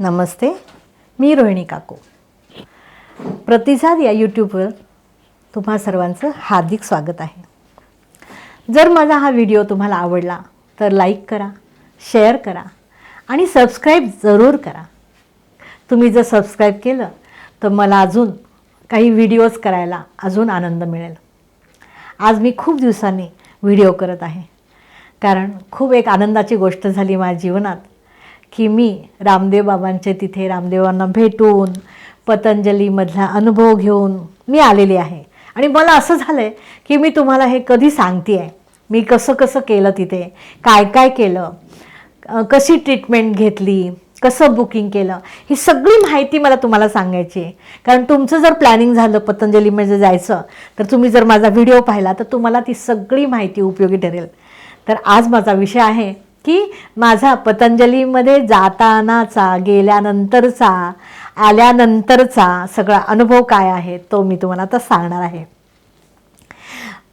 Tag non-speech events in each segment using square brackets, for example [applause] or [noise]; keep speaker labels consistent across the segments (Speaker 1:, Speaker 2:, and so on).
Speaker 1: नमस्ते मी रोहिणी काकू. प्रतिसाद या यूट्यूबवर तुम्हा सर्वांचं हार्दिक स्वागत आहे. जर माझा हा व्हिडिओ तुम्हाला आवडला तर लाईक करा शेअर करा आणि सबस्क्राईब जरूर करा. तुम्ही जर सबस्क्राईब केलं तर मला अजून काही व्हिडिओज करायला अजून आनंद मिळेल. आज मी खूप दिवसांनी व्हिडिओ करत आहे. कारण खूप एक आनंदाची गोष्ट झाली माझ्या जीवनात. की मी रामदेव बाबांचे तिथे रामदेवांना भेटून पतंजलीमधला अनुभव घेऊन मी आलेली आहे. आणि मला असं झालं आहे की मी तुम्हाला हे कधी सांगते आहे मी कसं कसं केलं तिथे काय काय केलं कशी ट्रीटमेंट घेतली कसं बुकिंग केलं ही सगळी माहिती मला तुम्हाला सांगायची आहे. कारण तुमचं जर प्लॅनिंग झालं पतंजलीमध्ये जायचं तर तुम्ही जर माझा व्हिडिओ पाहिला तर तुम्हाला ती सगळी माहिती उपयोगी ठरेल. तर आज माझा विषय आहे की माझा पतंजलीमध्ये जातानाचा गेल्यानंतरचा आल्यानंतरचा सगळा अनुभव काय आहे तो मी तुम्हाला आता सांगणार आहे.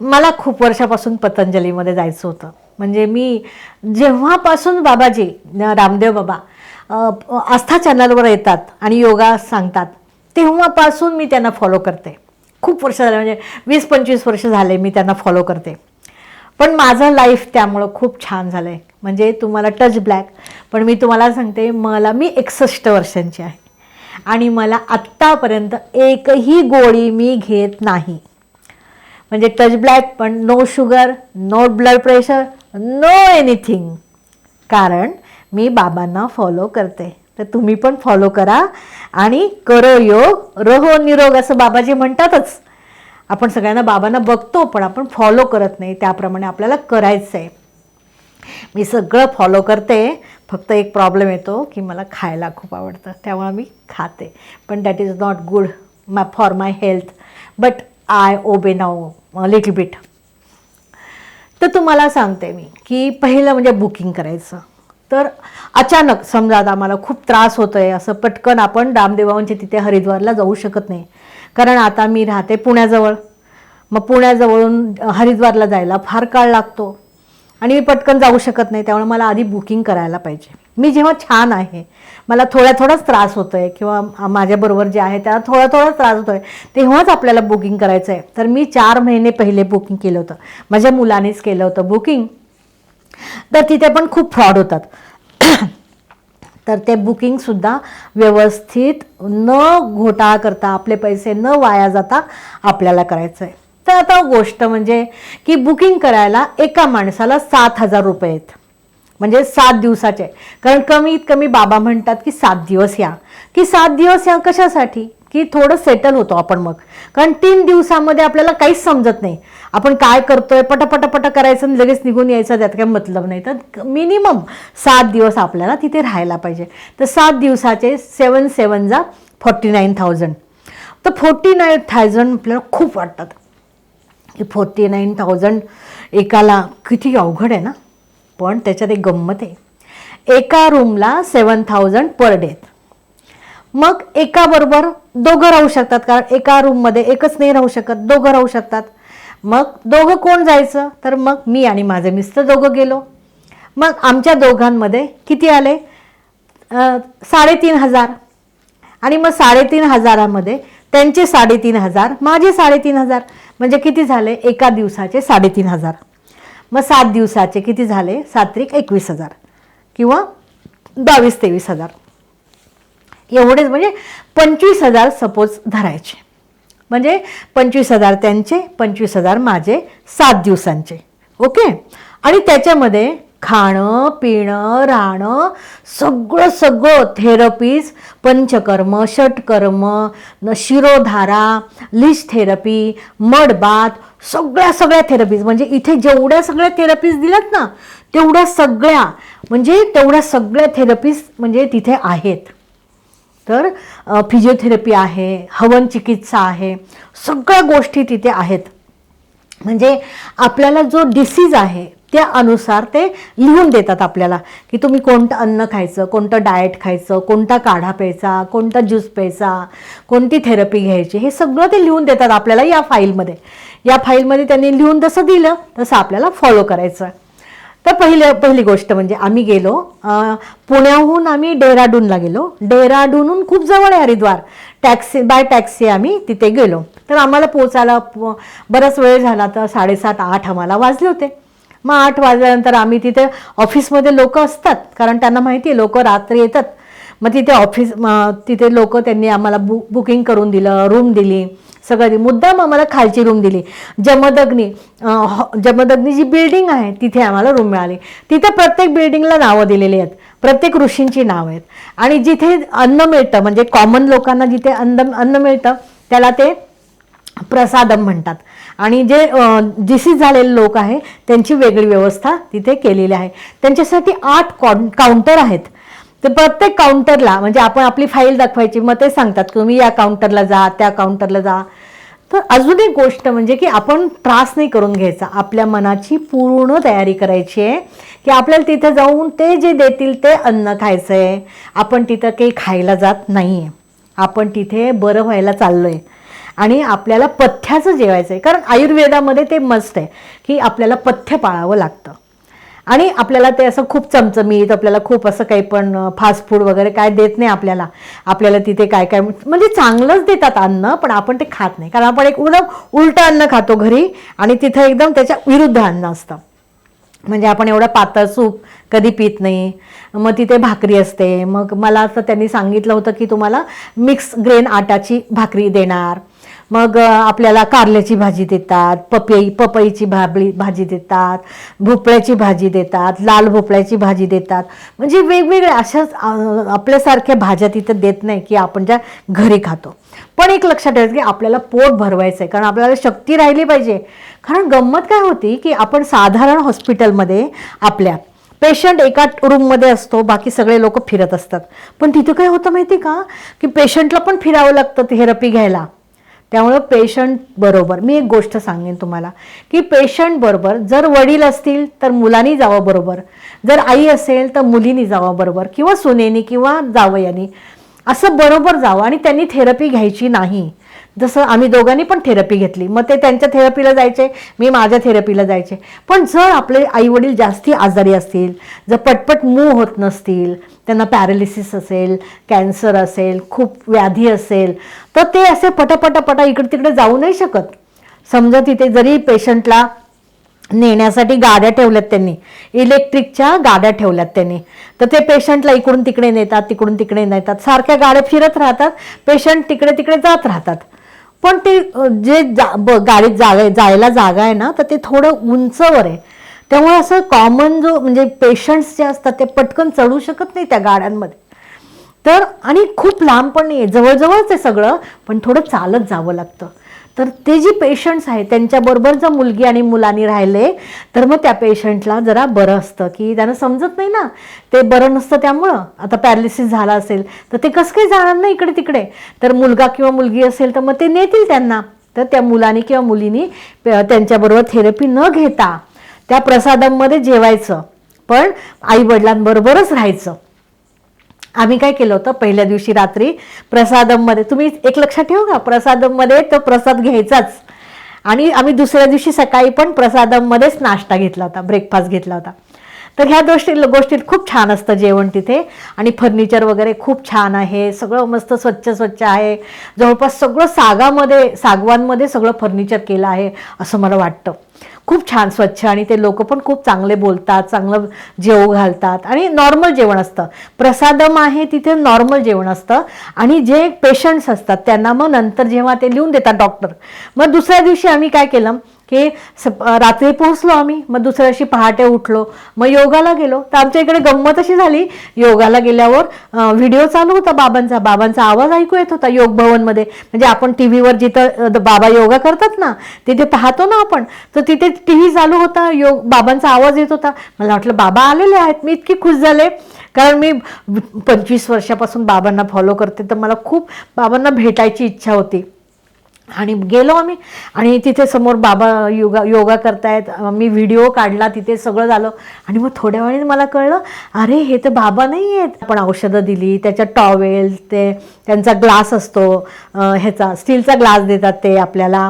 Speaker 1: मला खूप वर्षापासून पतंजलीमध्ये जायचं होतं. म्हणजे मी जेव्हापासून बाबाजी रामदेव बाबा आस्था चॅनलवर येतात आणि योगा सांगतात तेव्हापासून मी त्यांना फॉलो करते. खूप वर्ष झाले म्हणजे वीस पंचवीस वर्ष झाले मी त्यांना फॉलो करते. पण माझं लाईफ त्यामुळं खूप छान झालं आहे म्हणजे तुम्हाला टच ब्लॅक पण मी तुम्हाला सांगते मला मी एकसष्ट वर्षांची आहे. आणि मला आत्तापर्यंत एकही गोळी मी घेत नाही. म्हणजे टच ब्लॅक पण no sugar no blood pressure no anything कारण मी बाबांना फॉलो करते. तर तुम्ही पण फॉलो करा आणि करो योग. रहो निरोग असं बाबाजी म्हणतातच. आपण सगळ्यांना बाबांना बघतो पण आपण फॉलो करत नाही. त्याप्रमाणे आपल्याला करायचं आहे मी सगळं फॉलो करते. फक्त एक प्रॉब्लेम येतो की मला खायला खूप आवडतं. त्यामुळे मी खाते. पण दॅट इज नॉट गुड मा for my health but I obey now little bit तर तुम्हाला सांगते मी की पहिलं म्हणजे बुकिंग करायचं. तर अचानक समजा आता मला खूप त्रास होतो आहे असं पटकन आपण रामदेवांच्या तिथे हरिद्वारला जाऊ शकत नाही. कारण आता मी राहते पुण्याजवळ. मग पुण्याजवळून हरिद्वारला जायला फार काळ लागतो. आणि मी पटकन जाऊ शकत नाही त्यामुळे मला आधी बुकिंग करायला पाहिजे. मी जेव्हा छान आहे मला थोड्या थोडाच त्रास होतो आहे किंवा माझ्याबरोबर जे आहे त्याला थोडा थोडाच त्रास होतो आहे तेव्हाच आपल्याला बुकिंग करायचं आहे तर मी चार महिने पहिले बुकिंग केलं होतं. माझ्या मुलानेच केलं होतं बुकिंग. तर तिथे पण खूप फ्रॉड होतात. [clears throat] तर ते बुकिंगसुद्धा व्यवस्थित न घोटाळा करता आपले पैसे न वाया जाता आपल्याला करायचं आहे तर आता हो गोष्ट म्हणजे की बुकिंग करायला एका माणसाला सात हजार रुपये आहेत. म्हणजे सात दिवसाचे. कारण कमीत कमी बाबा म्हणतात की सात दिवस या. की सात दिवस या कशासाठी? की थोडं सेटल होतो आपण मग. कारण तीन दिवसामध्ये आपल्याला काहीच समजत नाही. आपण काय करतोय? पटापटापट करायचं आणि लगेच निघून यायचं. त्यात काही मतलब नाही. तर मिनिमम सात दिवस आपल्याला तिथे राहायला पाहिजे. तर सात दिवसाचे सेवन सेवन जा फॉर्टी नाईन थाउजंड तर फोर्टी नाईन थाउजंड आपल्याला खूप वाटतात. की फोर्टी नाईन थाउजंड एकाला किती अवघड आहे ना? पण त्याच्यात एक गंमत आहे. एका रूमला सेवन थाउजंड पर डे मग एकाबरोबर दोघं राहू शकतात कारण एका रूममध्ये एकच नाही राहू शकत दोघं राहू शकतात. मग दोघं कोण जायचं? तर मग मी आणि माझे मिस्टर दोघं गेलो. मग आमच्या दोघांमध्ये किती आले? साडेतीन हजार. आणि मग साडेतीन हजारामध्ये त्यांचे साडेतीन हजार माझे साडेतीन हजार. म्हणजे किती झाले? एका दिवसाचे साडेतीन हजार. मग सात दिवसाचे किती झाले? सात्रिक एकवीस हजार किंवा बावीस तेवीस हजार. एवढेच म्हणजे पंचवीस हजार सपोज धरायचे. म्हणजे पंचवीस हजार त्यांचे पंचवीस हजार माझे सात दिवसांचे. ओके? आणि त्याच्यामध्ये खाणं पिणं राहणं सगळं सगळं थेरपीज पंचकर्म षटकर्म न शिरोधारा लिस्ट थेरपी मडबात सगळ्या सगळ्या थेरपीज म्हणजे इथे जेवढ्या सगळ्या थेरपीज दिल्यात ना तेवढ्या सगळ्या म्हणजे तेवढ्या सगळ्या थेरपीज म्हणजे तिथे आहेत. तर फिजिओथेरपी आहे हवन चिकित्सा आहे सगळ्या गोष्टी तिथे आहेत. म्हणजे आपल्याला जो डिसीज आहे त्या अनुसार ते लिहून देतात आपल्याला की तुम्ही कोणतं अन्न खायचं कोणतं डाएट खायचं कोणता काढा प्यायचा कोणता ज्यूस प्यायचा कोणती थेरपी घ्यायची हे सगळं ते लिहून देतात आपल्याला या फाईलमध्ये या फाईलमध्ये त्यांनी लिहून जसं दिलं तसं आपल्याला फॉलो करायचं. तर पहिले पहिली गोष्ट म्हणजे आम्ही गेलो पुण्याहून आम्ही डेहराडूनला गेलो. डेहराडूनहून खूप जवळ आहे हरिद्वार. टॅक्सी बाय टॅक्सी आम्ही तिथे गेलो. तर आम्हाला पोचायला बराच वेळ झाला. तर साडेसात आठ आम्हाला वाजले होते. मग आठ वाजल्यानंतर आम्ही तिथे ऑफिसमध्ये लोक असतात. कारण त्यांना माहिती आहे लोक रात्री येतात. मग तिथे ऑफिस तिथे लोक त्यांनी आम्हाला बु बुकिंग करून दिलं रूम दिली सगळं मुद्दाम आम्हाला खालची रूम दिली. जमदग्नी हॉ- जमदग्नी जी बिल्डिंग आहे तिथे आम्हाला रूम मिळाली. तिथे प्रत्येक बिल्डिंगला नावं दिलेली आहेत. प्रत्येक ऋषींची नावं आहेत. आणि जिथे अन्न मिळतं म्हणजे कॉमन लोकांना जिथे अन्न अन्न मिळतं त्याला ते प्रसादम म्हणतात. आणि जे डिसीज झालेले लोक आहे त्यांची वेगळी व्यवस्था तिथे केलेली आहे. त्यांच्यासाठी आठ कॉन काउंटर आहेत. तर प्रत्येक काउंटरला म्हणजे आपण आपली फाईल दाखवायची मग ते सांगतात तुम्ही या काउंटरला जा त्या काउंटरला जा. तर अजून एक गोष्ट म्हणजे की आपण त्रास नाही करून घ्यायचा. आपल्या मनाची पूर्ण तयारी करायची आहे की आपल्याला तिथे जाऊन ते जे देतील ते अन्न खायचं आहे आपण तिथं काही खायला जात नाही आहे आपण तिथे बरं व्हायला चाललो आहे आणि आपल्याला पथ्याचं जेवायचं आहे कारण आयुर्वेदामध्ये ते मस्त आहे की आपल्याला पथ्य पाळावं लागतं. आणि आपल्याला ते असं खूप चमचमीत आपल्याला खूप असं काही पण फास्ट फूड वगैरे काय देत नाही आपल्याला. आपल्याला तिथे काय काय म्हणजे चांगलंच देतात अन्न पण आपण ते खात नाही. कारण आपण एक उल उलटं अन्न खातो घरी आणि तिथं एकदम त्याच्या विरुद्ध अन्न असतं. म्हणजे आपण एवढं पातळ सूप कधी पित नाही. मग तिथे भाकरी असते. मग मला असं त्यांनी सांगितलं होतं की तुम्हाला मिक्स ग्रेन आटाची भाकरी देणार. मग आपल्याला कारल्याची भाजी देतात पपई पपईची भाबळी भाजी देतात भोपळ्याची भाजी देतात लाल भोपळ्याची भाजी देतात. म्हणजे वेगवेगळ्या अशाच आपल्यासारख्या भाज्या तिथं देत नाही की आपण ज्या घरी खातो. पण एक लक्षात ठेवायचं की आपल्याला पोट भरवायचं आहे कारण आपल्याला शक्ती राहिली पाहिजे. कारण गंमत काय होती की आपण साधारण हॉस्पिटलमध्ये आपल्या पेशंट एका रूममध्ये असतो बाकी सगळे लोक फिरत असतात. पण तिथं काय होतं माहिती का? की पेशंटला पण फिरावं लागतं थेरपी घ्यायला. त्यामुळं पेशंट बरोबर. मी एक गोष्ट सांगेन तुम्हाला की पेशंट बरोबर जर वडील असतील तर मुलांनी जावं बरोबर. जर आई असेल तर मुलीनी जावं बरोबर किंवा सुनेनी किंवा जावयानी. असं बरोबर जावं आणि त्यांनी थेरपी घ्यायची नाही. जसं आम्ही दोघांनी पण थेरपी घेतली. मग ते त्यांच्या थेरपीला जायचे मी माझ्या थेरपीला जायचे. पण जर आपले आईवडील जास्ती आजारी असतील जर पटपट मूव होत नसतील त्यांना पॅरालिसिस असेल कॅन्सर असेल खूप व्याधी असेल तर ते असे पटापटापटा इकडे तिकडे जाऊ नाही शकत. समजा तिथे जरी पेशंटला नेण्यासाठी गाड्या ठेवल्यात त्यांनी इलेक्ट्रिकच्या गाड्या ठेवल्यात त्यांनी तर ते पेशंटला इकडून तिकडे नेतात तिकडून तिकडे नेतात. सारख्या गाड्या फिरत राहतात पेशंट तिकडे तिकडे जात राहतात. पण ते जे जा ब- गाडीत जागा जायला जागा आहे ना तर ते थोडं उंचवर आहे. त्यामुळे असं कॉमन जो म्हणजे पेशंट्स जे असतात ते पटकन चढू शकत नाही त्या गाड्यांमध्ये. तर आणि खूप लांब पण नाही आहे जवळजवळच आहे सगळं पण थोडं चालत जावं लागतं. तर ते जी पेशंट्स आहेत त्यांच्याबरोबर जर मुलगी आणि मुलांनी राहिले तर मग त्या पेशंटला जरा बरं असतं. की त्यांना समजत नाही ना. ते बरं नसतं त्यामुळं. आता पॅरालिसिस झाला असेल तर ते कसं काही जाणार नाही इकडे तिकडे. तर मुलगा किंवा मुलगी असेल तर मग ते नेतील त्यांना. तर त्या मुलाने किंवा मुलीनी प- त्यांच्याबरोबर थेरपी न घेता त्या प्रसादांमध्ये जेवायचं. पण आईवडिलांबरोबरच राहायचं. आम्ही काय केलं होतं? पहिल्या दिवशी रात्री प्रसादममध्ये तुम्ही एक लक्षात ठेवू का? प्रसादममध्ये तो प्रसाद घ्यायचाच. आणि आम्ही दुसऱ्या दिवशी सकाळी पण प्रसादममध्येच नाश्ता घेतला होता ब्रेकफास्ट घेतला होता. तर ह्या गोष्टी गोष्टीत खूप छान असतं जेवण तिथे. आणि फर्निचर वगैरे खूप छान आहे सगळं मस्त स्वच्छ स्वच्छ आहे. जवळपास सगळं सागामध्ये सागवानमध्ये सगळं फर्निचर केलं आहे असं मला वाटतं. खूप छान स्वच्छ आणि ते लोक पण खूप चांगले बोलतात चांगलं जेव घालतात आणि नॉर्मल जेवण असतं. प्रसादम आहे तिथे नॉर्मल जेवण असतं आणि जे पेशंट्स असतात त्यांना मग नंतर जेव्हा ते लिहून देतात डॉक्टर मग दुसऱ्या दिवशी आम्ही काय केलं? की स- रात्री पोहोचलो आम्ही मग दुसऱ्या दिवशी पहाटे उठलो. मग योगाला गेलो. तर आमच्या इकडे गंमत अशी झाली. योगाला गेल्यावर व्हिडिओ चालू होता बाबांचा. बाबांचा आवाज ऐकू येत होता योग भवनमध्ये. म्हणजे आपण टी व्हीवर जिथं बाबा योगा करतात ना तिथे पाहतो ना आपण. तर तिथे टी व्ही चालू होता. योग बाबांचा आवाज येत होता. मला वाटलं बाबा आलेले आहेत. मी इतकी खुश झाले. कारण मी पंचवीस वर्षापासून बाबांना फॉलो करते. तर मला खूप बाबांना भेटायची इच्छा होती. आणि गेलो आम्ही. आणि तिथे समोर बाबा योगा योगा करतायत. मी व्हिडिओ काढला तिथे सगळं झालं. आणि मग थोड्या वेळाने मला कळलं अरे हे तर बाबा नाही आहेत आपण औषधं दिली त्याच्या टॉवेल ते त्यांचा ग्लास असतो ह्याचा स्टीलचा ग्लास देतात ते आपल्याला.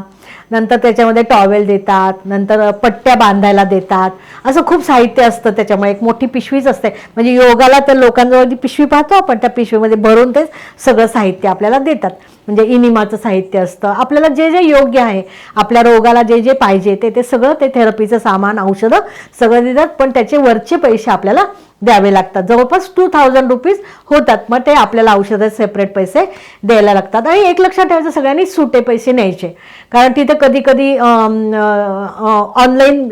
Speaker 1: नंतर त्याच्यामध्ये टॉवेल देतात नंतर पट्ट्या बांधायला देतात. असं खूप साहित्य असतं त्याच्यामुळे. एक मोठी पिशवीच असते. म्हणजे योगाला तर लोकांजवळ जी पिशवी पाहतो आपण त्या पिशवीमध्ये भरून ते सगळं साहित्य आपल्याला देतात. म्हणजे इनिमाचं साहित्य असतं. आपल्याला जे जे योग्य आहे आपल्या रोगाला जे जे पाहिजे ते ते सगळं ते थेरपीचं सामान औषधं सगळं देतात पण त्याचे वरचे पैसे आपल्याला द्यावे लागतात. जवळपास टू थाउजंड रुपीज होतात. मग ते आपल्याला औषधात सेपरेट पैसे द्यायला लागतात. आणि एक लक्षात ठेवायचं सगळ्यांनी सुटे पैसे न्यायचे. कारण तिथे कधी कधी ऑनलाईन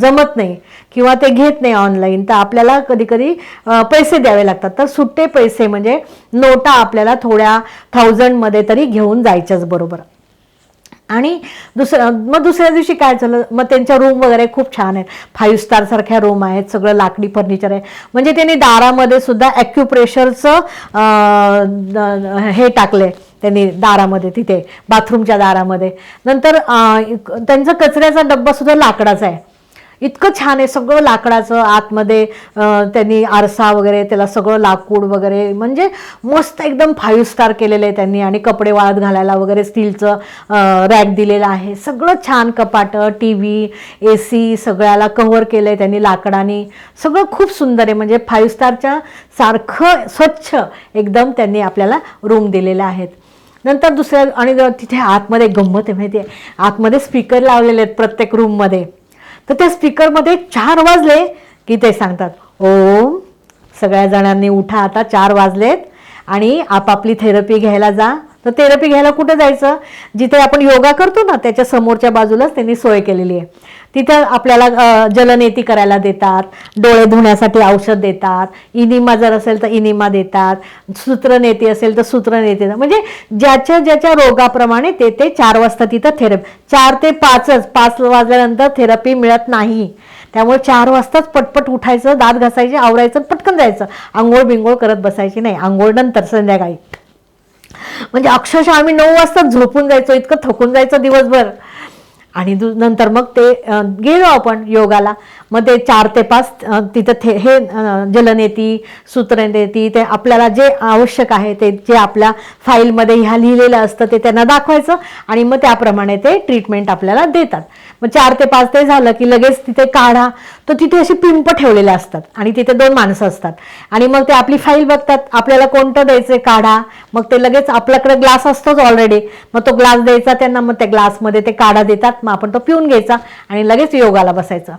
Speaker 1: जमत नाही किंवा ते घेत नाही ऑनलाईन तर आपल्याला कधी कधी पैसे द्यावे लागतात. तर सुट्टे पैसे म्हणजे नोटा आपल्याला थोड्या थाउजंडमध्ये तरी घेऊन जायच्याच बरोबर. आणि दुसरं मग दुसऱ्या दिवशी काय झालं? मग त्यांच्या रूम वगैरे खूप छान आहेत. फाईव्ह स्टारसारख्या रूम आहेत सगळं लाकडी फर्निचर आहे. म्हणजे त्यांनी दारामध्ये सुद्धा ॲक्युप्रेशरचं हे टाकले त्यांनी दारामध्ये तिथे बाथरूमच्या दारामध्ये. नंतर त्यांचा कचऱ्याचा डब्बा सुद्धा लाकडाचा आहे. इतकं छान आहे सगळं लाकडाचं आतमध्ये त्यांनी आरसा वगैरे त्याला सगळं लाकूड वगैरे म्हणजे मस्त एकदम फाईव्ह स्टार केलेलं आहे त्यांनी आणि कपडे वाळत घालायला वगैरे स्टीलचं रॅक दिलेलं आहे. सगळं छान कपाटं टी व्ही ए सी सगळ्याला कव्हर केलं आहे त्यांनी लाकडाने. सगळं खूप सुंदर आहे म्हणजे फाईव्ह स्टारच्या सारखं स्वच्छ एकदम त्यांनी आपल्याला रूम दिलेल्या आहेत. नंतर दुसऱ्या आणि तिथे आतमध्ये गंमत आहे माहिती आहे? आतमध्ये स्पीकर लावलेले आहेत प्रत्येक रूममध्ये. तर त्या स्पीकरमध्ये चार वाजले की ते सांगतात ओम सगळ्या जणांनी उठा आता चार वाजलेत आणि आपापली थेरपी घ्यायला जा. तर थेरपी घ्यायला कुठे जायचं? जिथे आपण योगा करतो ना त्याच्या समोरच्या बाजूलाच त्यांनी सोय केलेली आहे. तिथे आपल्याला जलनेती करायला देतात डोळे धुण्यासाठी औषध देतात इनिमा जर असेल तर इनिमा देतात सूत्रनेती असेल तर सूत्रनेती म्हणजे ज्याच्या ज्याच्या रोगाप्रमाणे ते ते चार वाजता तिथं थेरपी चार ते पाचच पाच वाजल्यानंतर थेरपी मिळत नाही. त्यामुळे चार वाजताच पटपट उठायचं दात घासायचे आवरायचं पटकन जायचं. आंघोळ बिंघोळ करत बसायची नाही. आंघोळ नंतर संध्याकाळी. म्हणजे अक्षरशः आम्ही नऊ वाजता झोपून जायचो इतकं थकून जायचं दिवसभर. आणि दु नंतर मग ते गेलो आपण योगाला. मग ते चार ते पाच तिथं थे हे जलनेती सूत्रनेती ते आपल्याला जे आवश्यक आहे ते जे आपल्या फाईलमध्ये ह्या लिहिलेलं असतं ते त्यांना दाखवायचं आणि मग त्याप्रमाणे ते ट्रीटमेंट आपल्याला देतात. मग चार ते पाच ते झालं की लगेच तिथे काढा. तर तिथे असे पिंप ठेवलेले असतात आणि तिथे दोन माणसं असतात. आणि मग ते आपली फाईल बघतात आपल्याला कोणतं द्यायचं काढा. मग ते लगेच आपल्याकडे ग्लास असतोच ऑलरेडी मग तो ग्लास द्यायचा त्यांना मग त्या ग्लासमध्ये ते काढा देतात. मग आपण तो पिऊन घ्यायचा आणि लगेच योगाला बसायचं.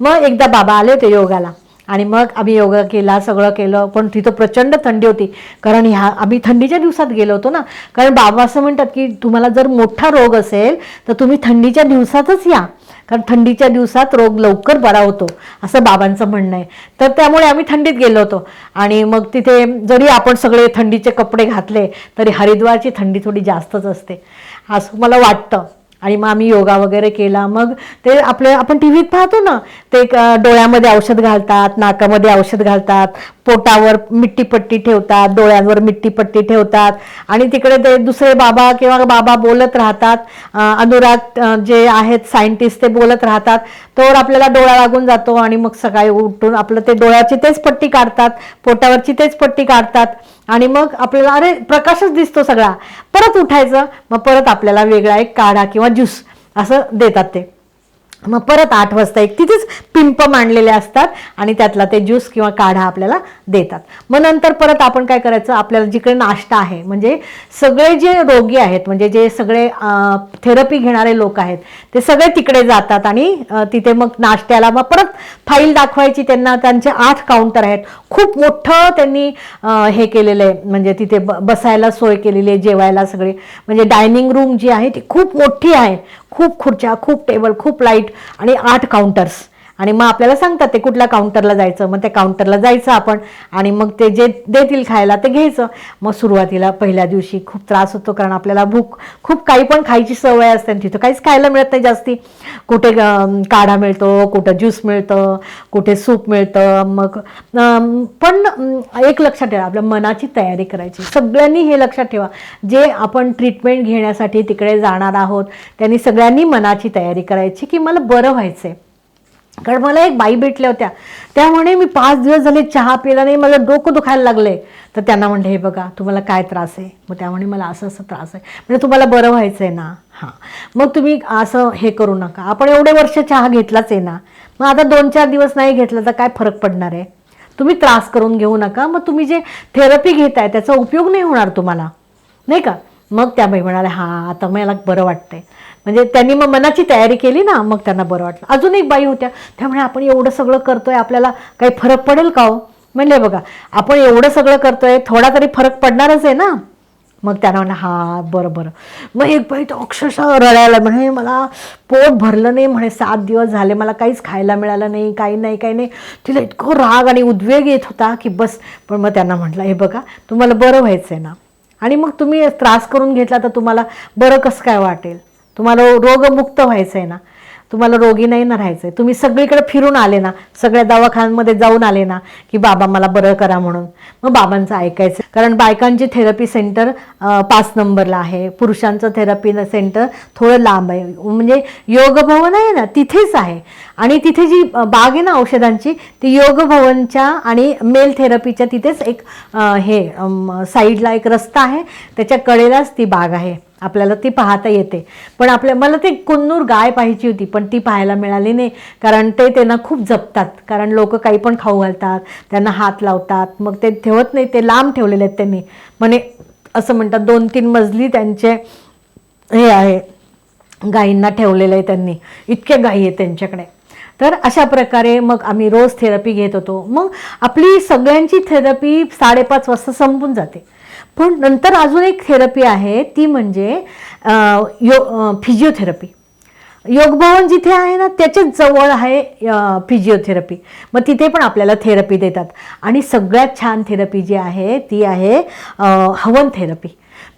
Speaker 1: मग एकदा बाबा आले होते योगाला. आणि मग आम्ही योगा केला सगळं केलं. पण तिथं प्रचंड थंडी होती. कारण ह्या आम्ही थंडीच्या दिवसात गेलो होतो ना. कारण बाबा असं म्हणतात की तुम्हाला जर मोठा रोग असेल तर तुम्ही थंडीच्या दिवसातच या. कारण थंडीच्या दिवसात रोग लवकर बरा होतो असं बाबांचं म्हणणं आहे. तर त्यामुळे आम्ही थंडीत गेलो होतो. आणि मग तिथे जरी आपण सगळे थंडीचे कपडे घातले तरी हरिद्वारची थंडी थोडी जास्तच असते. असं मला वाटतं. आणि मग आम्ही योगा वगैरे केला. मग ते आपले आपण टी व्हीत पाहतो ना ते डोळ्यामध्ये औषध घालतात नाकामध्ये औषध घालतात पोटावर मिट्टीपट्टी ठेवतात डोळ्यांवर मिट्टीपट्टी ठेवतात आणि तिकडे ते दुसरे बाबा किंवा बाबा बोलत राहतात. अनुराग जे आहेत सायंटिस्ट ते बोलत राहतात. तोवर आपल्याला डोळा लागून जातो आणि मग सकाळी उठून आपलं ते डोळ्याची तेच पट्टी काढतात पोटावरची तेच पट्टी काढतात आणि मग आपल्याला अरे प्रकाशच दिसतो सगळा. परत उठायचं मग परत आपल्याला वेगळा एक काढा किंवा ज्यूस असं देतात ते. मग परत आठ वाजता एक तिथेच पिंप मांडलेले असतात आणि त्यातला ते ज्यूस किंवा काढा आपल्याला देतात. मग नंतर परत आपण काय करायचं आपल्याला जिकडे नाश्ता आहे म्हणजे सगळे जे रोगी आहेत म्हणजे जे सगळे थेरपी घेणारे लोक आहेत ते सगळे तिकडे जातात आणि तिथे मग नाश्त्याला मग परत फाईल दाखवायची त्यांना त्यांचे आठ काउंटर आहेत. खूप मोठं त्यांनी हे केलेलं आहे म्हणजे तिथे ब बसायला सोय केलेली आहे जेवायला सगळे. म्हणजे डायनिंग रूम जी आहे ती खूप मोठी आहे. खूप खुर्च्या खूप टेबल खूप लाइट आणि आठ काउंटर्स आणि मग आपल्याला सांगतात ते कुठल्या काउंटरला जायचं मग त्या काउंटरला जायचं आपण आणि मग ते जे देतील खायला ते घ्यायचं. मग सुरुवातीला पहिल्या दिवशी खूप त्रास होतो कारण आपल्याला भूक खूप काही पण खायची सवय असते आणि तिथं काहीच खायला मिळत नाही जास्ती. कुठे काढा मिळतो कुठं ज्यूस मिळतं कुठे सूप मिळतं मग पण एक लक्षात ठेवा आपल्या मनाची तयारी करायची. सगळ्यांनी हे लक्षात ठेवा. जे आपण ट्रीटमेंट घेण्यासाठी तिकडे जाणार आहोत त्यांनी सगळ्यांनी मनाची तयारी करायची की मला बरं व्हायचंय. कारण मला एक बाई भेटल्या होत्या. त्यामुळे मी पाच दिवस झाले चहा पिला नाही मला डोकं दुखायला लागले तर त्यांना म्हणले हे बघा तुम्हाला काय त्रास आहे? मग त्यामुळे मला असं असं त्रास आहे. म्हणजे तुम्हाला बरं व्हायचं आहे ना? हां. मग तुम्ही असं हे करू नका. आपण एवढे वर्ष चहा घेतलाच आहे ना मग आता दोन चार दिवस नाही घेतला तर काय फरक पडणार आहे? तुम्ही त्रास करून घेऊ नका. मग तुम्ही जे थेरपी घेताय त्याचा उपयोग नाही होणार तुम्हाला. नाही का? मग त्या बाई म्हणाल्या हां आता मला बरं वाटतंय. म्हणजे त्यांनी मग मनाची तयारी केली ना मग त्यांना बरं वाटलं. अजून एक बाई होत्या त्यामुळे आपण एवढं सगळं करतोय आपल्याला काही फरक पडेल का हो? म्हणले बघा आपण एवढं सगळं करतोय थोडा तरी फरक पडणारच आहे ना. मग त्यांना म्हणलं हा बरं बरं. मग एक बाई तर अक्षरशः रडायला म्हणे मला पोट भरलं नाही म्हणे सात दिवस झाले मला काहीच खायला मिळालं नाही काही नाही काही नाही. तिला इतकं राग आणि उद्वेग येत होता की बस. पण मग त्यांना म्हटलं हे बघा तुम्हाला बरं व्हायचं आहे ना. आणि मग तुम्ही त्रास करून घेतला तर तुम्हाला बरं कसं काय वाटेल? तुम्हाला रोगमुक्त व्हायचं आहे ना. तुम्हाला रोगी नाही ना राहायचं आहे तुम्ही सगळीकडे फिरून आले ना सगळ्या दवाखान्यांमध्ये जाऊन आले ना की बाबा मला बरं करा म्हणून. मग बाबांचं ऐकायचं. कारण बायकांची थेरपी सेंटर पाच नंबरला आहे. पुरुषांचं थेरपी सेंटर थोडं लांब आहे. म्हणजे योग भवन आहे ना तिथेच आहे. आणि तिथे जी बाग आहे ना औषधांची ती योग भवनच्या आणि मेल थेरपीच्या तिथेच एक हे साईडला एक रस्ता आहे. त्याच्या कडेलाच ती बाग आहे. आपल्याला ती पाहता येते. पण आपल्या मला ते कुन्नूर गाय पाहिजे होती पण ती पाहायला मिळाली नाही. कारण ते त्यांना खूप जपतात. कारण लोक काही पण खाऊ घालतात त्यांना हात लावतात. मग ते ठेवत नाही ते लांब ठेवलेले आहेत त्यांनी. म्हणे असं म्हणतात दोन तीन मजली त्यांचे हे आहे गायींना ठेवलेलं आहे त्यांनी. इतक्या गायी आहेत त्यांच्याकडे. तर अशा प्रकारे मग आम्ही रोज थेरपी घेत होतो. मग आपली सगळ्यांची थेरपी साडेपाच वाजता संपून जाते. पण नंतर अजून एक थेरपी आहे ती म्हणजे यो फिजिओथेरपी योगभवन जिथे आहे ना त्याच्याच जवळ आहे फिजिओथेरपी मग तिथे पण आपल्याला थेरपी देतात. आणि सगळ्यात छान थेरपी जी आहे ती आहे हवन थेरपी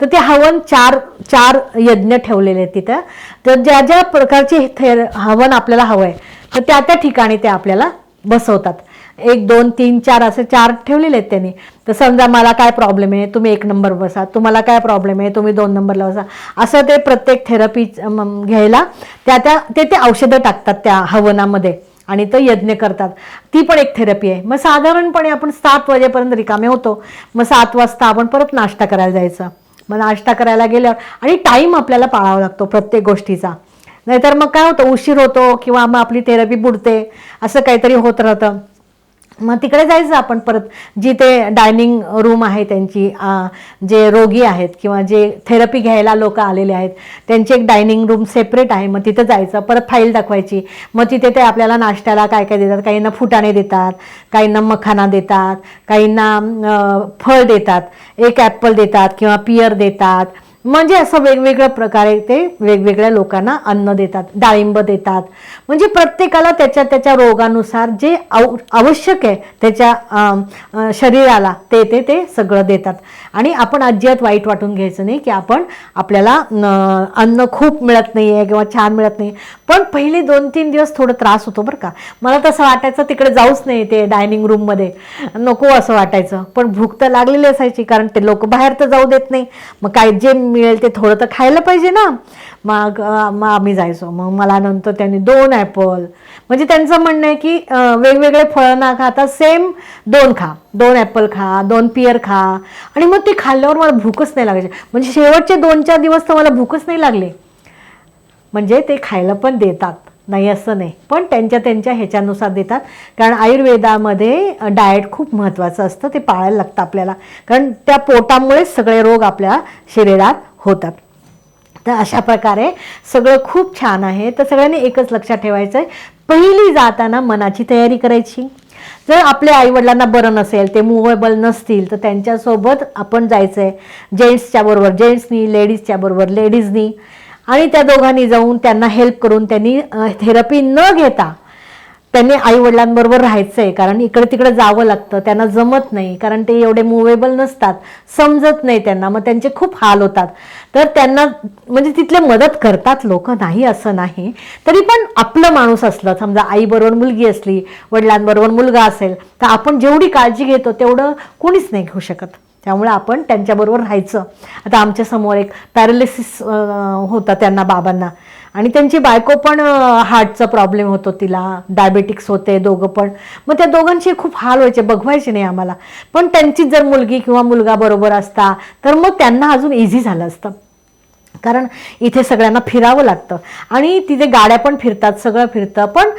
Speaker 1: तर ते हवन चार चार यज्ञ ठेवलेले आहेत तिथं. तर ज्या ज्या प्रकारचे थेर हवन आपल्याला हवं आहे तर त्या त्या ठिकाणी ते आपल्याला बसवतात. एक दोन तीन चार असे चार ठेवलेले आहेत त्यांनी. तर समजा मला काय प्रॉब्लेम आहे तुम्ही एक नंबर बसा. तुम्हाला काय प्रॉब्लेम आहे तुम्ही दोन नंबरला बसा. असं ते प्रत्येक थेरपी घ्यायला त्या त्या ते ते औषधं टाकतात त्या हवनामध्ये. आणि तो यज्ञ करतात. ती पण एक थेरपी आहे. मग साधारणपणे आपण सात वाजेपर्यंत रिकामे होतो. मग सात वाजता आपण परत नाश्ता करायला जायचं. मग नाश्ता करायला गेल्यावर आणि टाईम आपल्याला पाळावा लागतो प्रत्येक गोष्टीचा. नाहीतर मग काय होतं उशीर होतो किंवा मग आपली थेरपी बुडते. असं काहीतरी होत राहतं. मग तिकडे जायचं आपण परत जिथे डायनिंग रूम आहे त्यांची जे रोगी आहेत किंवा जे थेरपी घ्यायला लोक आलेले आहेत त्यांची एक डायनिंग रूम सेपरेट आहे मग तिथं जायचं परत फाईल दाखवायची. मग तिथे ते आपल्याला नाश्त्याला काय काय देतात काहींना फुटाणे देतात काहींना मखाना देतात काहींना फळ देतात एक ॲपल देतात किंवा पियर देतात म्हणजे असं वेगवेगळ्या प्रकारे ते वेगवेगळ्या लोकांना अन्न देतात डाळिंब देतात. म्हणजे प्रत्येकाला त्याच्या त्याच्या रोगानुसार जे आव आवश्यक आहे त्याच्या शरीराला ते ते ते सगळं देतात. आणि आपण अजिबात वाईट वाटून घ्यायचं नाही की आपण आपल्याला अन्न खूप मिळत नाही आहे किंवा छान मिळत नाही. पण पहिले दोन तीन दिवस थोडं त्रास होतो बरं का. मला तसं वाटायचं तिकडे जाऊच नाही ते डायनिंग रूममध्ये. नको असं वाटायचं. पण भूक तर लागलेली असायची कारण ते लोक बाहेर तर जाऊ देत नाही. मग काय जे मिळेल ते थोडं तर खायला पाहिजे ना. मग मग आम्ही जायचो. मग मला नंतर त्यांनी दोन ॲपल. म्हणजे त्यांचं म्हणणं आहे की वेगवेगळे फळं ना खाता सेम दोन खा. दोन ॲपल खा दोन पियर खा. आणि मग ते खाल्ल्यावर मला भूकच नाही लागायची. म्हणजे शेवटचे दोन चार दिवस तर मला भूकच नाही लागले. म्हणजे ते खायला पण देतात. नाही असं नाही. पण त्यांच्या त्यांच्या ह्याच्यानुसार देतात. कारण आयुर्वेदामध्ये डाएट खूप महत्त्वाचं असतं. ते पाळायला लागतं आपल्याला. कारण त्या पोटामुळेच सगळे रोग आपल्या शरीरात होतात. तर अशा प्रकारे सगळं खूप छान आहे. तर सगळ्यांनी एकच लक्षात ठेवायचं आहे पहिली जाताना मनाची तयारी करायची. जर आपल्या आईवडिलांना बरं नसेल ते मुवेबल नसतील तर त्यांच्यासोबत आपण जायचं आहे जेंट्सच्या बरोबर जेंट्सनी लेडीजच्या बरोबर लेडीजनी. आणि त्या दोघांनी जाऊन त्यांना हेल्प करून त्यांनी थेरपी न घेता त्यांनी आई वडिलांबरोबर राहायचं आहे कारण इकडे तिकडे जावं लागतं. त्यांना जमत नाही. कारण ते एवढे मुवेबल नसतात. समजत नाही त्यांना. मग त्यांचे खूप हाल होतात. तर त्यांना म्हणजे तिथले मदत करतात लोक. नाही असं नाही. तरी पण आपलं माणूस असलं. समजा आईबरोबर मुलगी असली वडिलांबरोबर मुलगा असेल तर आपण जेवढी काळजी घेतो तेवढं कोणीच नाही घेऊ शकत. त्यामुळे आपण त्यांच्याबरोबर राहायचं. आता आमच्यासमोर एक पॅरालिसिस होता त्यांना बाबांना. आणि त्यांची बायको पण हार्टचा प्रॉब्लेम होतो तिला. डायबेटिक्स होते दोघं पण. मग त्या दोघांचे खूप हाल व्हायचे बघवायचे नाही आम्हाला. पण त्यांची जर मुलगी किंवा मुलगा बरोबर असता तर मग त्यांना अजून इझी झालं असतं. कारण इथे सगळ्यांना फिरावं लागतं. आणि तिथे गाड्या पण फिरतात सगळं फिरतं पण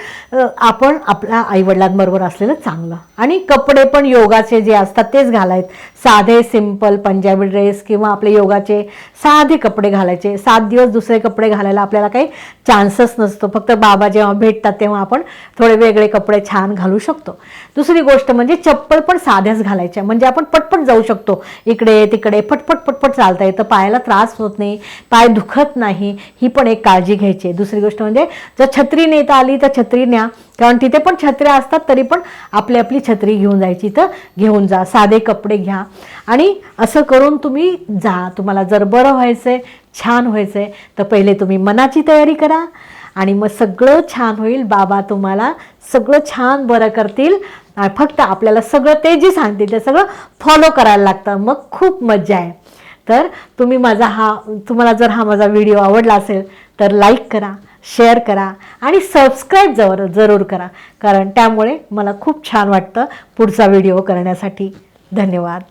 Speaker 1: आपण आपल्या आईवडिलांबरोबर असलेलं चांगलं. आणि कपडे पण योगाचे जे असतात तेच घालायत साधे सिंपल पंजाबी ड्रेस किंवा आपले योगाचे साधे कपडे घालायचे. सात दिवस दुसरे कपडे घालायला आपल्याला काही चान्सच नसतो. फक्त बाबा जेव्हा भेटतात तेव्हा आपण थोडे वेगळे कपडे छान घालू शकतो. दुसरी गोष्ट म्हणजे चप्पल पण साध्याच घालायच्या. म्हणजे आपण पटपट जाऊ शकतो. इकडे तिकडे पटपट पटपट चालता येतं. पायाला त्रास होत नाही. पाय दुखत नाही ही पण एक काळजी घ्यायची आहे. दुसरी गोष्ट म्हणजे जर छत्री नेता आली तर छत्री न्या. कारण तिथे पण छत्र्या असतात तरी पण आपली आपली छत्री घेऊन जायची. तर घेऊन जा साधे कपडे घ्या. आणि असं करून तुम्ही जा. तुम्हाला जर बरं व्हायचं आहे छान व्हायचं आहे तर पहिले तुम्ही मनाची तयारी करा. आणि मग सगळं छान होईल. बाबा तुम्हाला सगळं छान बरं करतील. फक्त आपल्याला सगळं ते जे सांगतील ते सगळं फॉलो करायला लागतं. मग खूप मजा आहे. तर तुम्ही माझा हा तुम्हाला जर हा माझा व्हिडिओ आवडला असेल तर लाईक करा शेअर करा आणि सबस्क्राईब जवर जरूर करा. कारण त्यामुळे मला खूप छान वाटतं पुढचा व्हिडिओ करण्यासाठी. धन्यवाद.